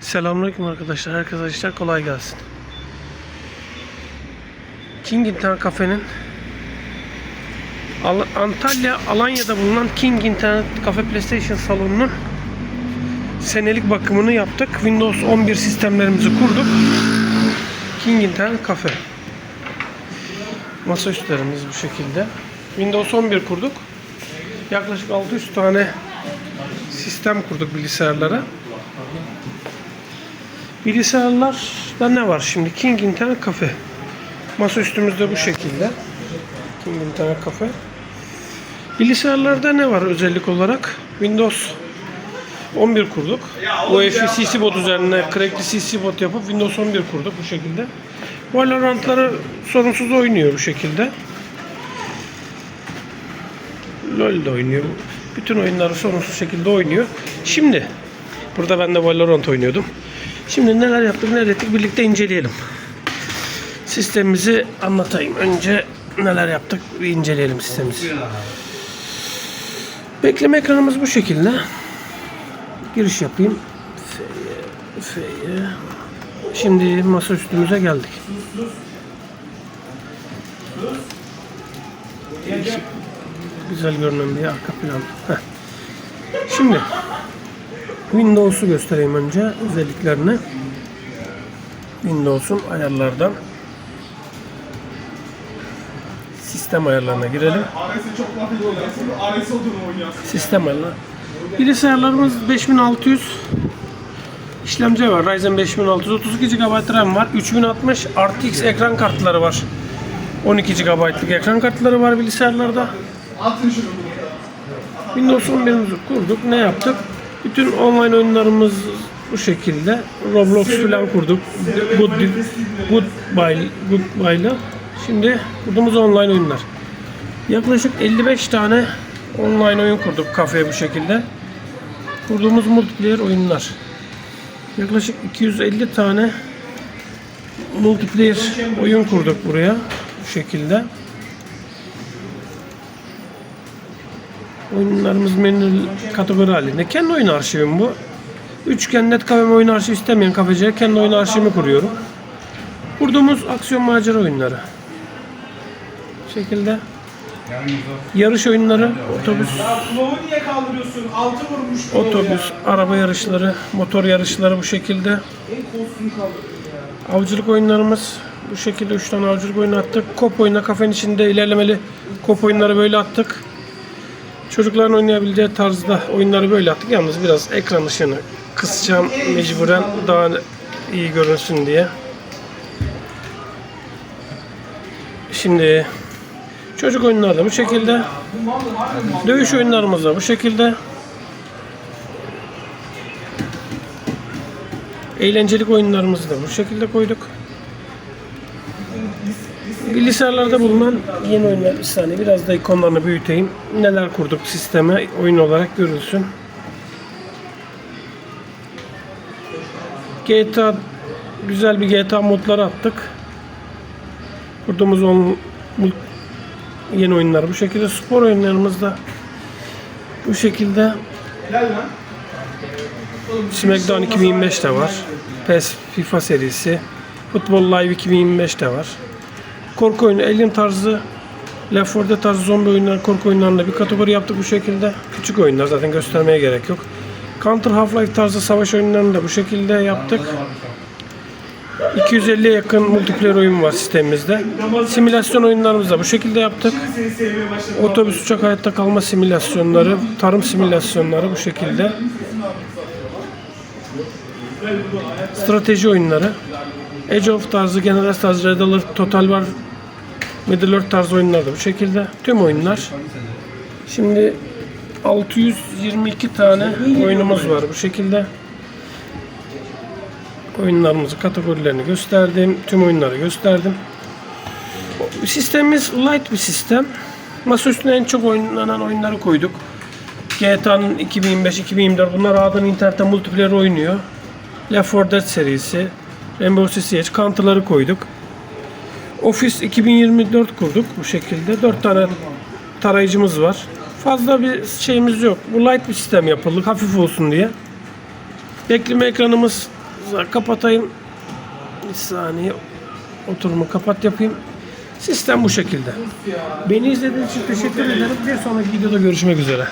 Selamünaleyküm arkadaşlar. Herkese işler kolay gelsin. King İnternet Kafe'nin Al- Antalya Alanya'da bulunan King İnternet Kafe PlayStation salonunun senelik bakımını yaptık. Windows 11 sistemlerimizi kurduk. King İnternet Kafe. Masaüstlerimiz bu şekilde. Windows 11 kurduk. Yaklaşık 600 tane sistem kurduk bilgisayarlara. Bilgisayarlarda ne var şimdi? King İnternet Cafe. Masa üstümüzde bu şekilde. King İnternet Cafe. Bilgisayarlarda ne var özellik olarak? Windows 11 kurduk. UEFI CC bot üzerine crackli CC bot yapıp Windows 11 kurduk bu şekilde. Valorant'ları sorunsuz oynuyor bu şekilde. LoL de oynuyor. Bütün oyunları sorunsuz şekilde oynuyor. Şimdi burada ben de Valorant oynuyordum. Şimdi neler yaptık neler ettik birlikte inceleyelim. Sistemimizi anlatayım. Önce neler yaptık bir inceleyelim sistemimizi. Bekleme ekranımız bu şekilde. Giriş yapayım. F'ye. Şimdi masa üstümüze geldik. Güzel görünen bir arka plan. Heh. Şimdi Windows'u göstereyim önce özelliklerini. Windows'un ayarlardan sistem ayarlarına girelim. Sistem ayarları. Bilgisayarlarımız 5600 işlemci var. Ryzen 5600 32 GB RAM var. 3060 RTX ekran kartları var. 12 GB'lık ekran kartları var bilgisayarlarda. Windows 11'imizi kurduk. Ne yaptık? Bütün online oyunlarımız bu şekilde. Roblox falan kurduk. Good, Goodbye, Goodbye'la. Şimdi kurduğumuz online oyunlar. Yaklaşık 55 tane online oyun kurduk kafeye bu şekilde. Kurduğumuz multiplayer oyunlar. Yaklaşık 250 tane multiplayer oyun kurduk buraya bu şekilde. Oyunlarımız menü kategori halinde. Kendi oyun arşivim bu. Üçgen net kavram oyun arşivi istemeyen kafeciye kendi oyun arşivimi kuruyorum. Kurduğumuz aksiyon macera oyunları. Bu şekilde. Yarış oyunları, otobüs, otobüs, araba yarışları, motor yarışları bu şekilde. Avcılık oyunlarımız bu şekilde 3 tane avcılık oyunu attık. Kop oyunu kafenin içinde ilerlemeli kop oyunları böyle attık. Çocukların oynayabileceği tarzda oyunları böyle attık. Yalnız biraz ekran ışığını kısacağım mecburen daha iyi görünsün diye. Şimdi çocuk oyunları da bu şekilde. Dövüş oyunlarımız da bu şekilde. Eğlencelik oyunlarımızı da bu şekilde koyduk. Bilgisayarlarda bulunan yeni oyunlar bir saniye biraz da ikonlarını büyüteyim. Neler kurduk sisteme oyun olarak görülsün. GTA güzel bir GTA modları attık. Kurduğumuz on, yeni oyunlar bu şekilde spor oyunlarımız da bu şekilde. SmackDown 2025 de var. PES FIFA serisi. Futbol Live 2025 de var. Korku oyunu, Alien tarzı, Left 4 Dead tarzı zombi oyunları, korku oyunlarında bir kategori yaptık bu şekilde. Küçük oyunlar zaten göstermeye gerek yok. Counter Half-Life tarzı savaş oyunlarını da bu şekilde yaptık. 250'ye yakın multiplayer oyun var sistemimizde. Simülasyon oyunlarımızı da bu şekilde yaptık. Otobüs uçak hayatta kalma simülasyonları, tarım simülasyonları bu şekilde. Strateji oyunları. Age of tarzı, General tarzı, Red Alert, Total War, Earth tarzı oyunlar da bu şekilde. Tüm oyunlar. Şimdi 622 tane oyunumuz var bu şekilde. Oyunlarımızı, kategorilerini gösterdim. Tüm oyunları gösterdim. Sistemimiz light bir sistem. Masa üstüne en çok oynanan oyunları koyduk. GTA'nın 2025-2024 bunlar A'dan internette multiplayer oynuyor. Left 4 Dead serisi, Rainbow Six Siege, Counter'ları koyduk. Office 2024 kurduk bu şekilde. 4 tane tarayıcımız var. Fazla bir şeyimiz yok. Bu light bir sistem yapıldı hafif olsun diye. Bekleme ekranımız kapatayım. Bir saniye oturumu kapat yapayım. Sistem bu şekilde. Beni izlediğiniz için teşekkür ederim. Bir sonraki videoda görüşmek üzere.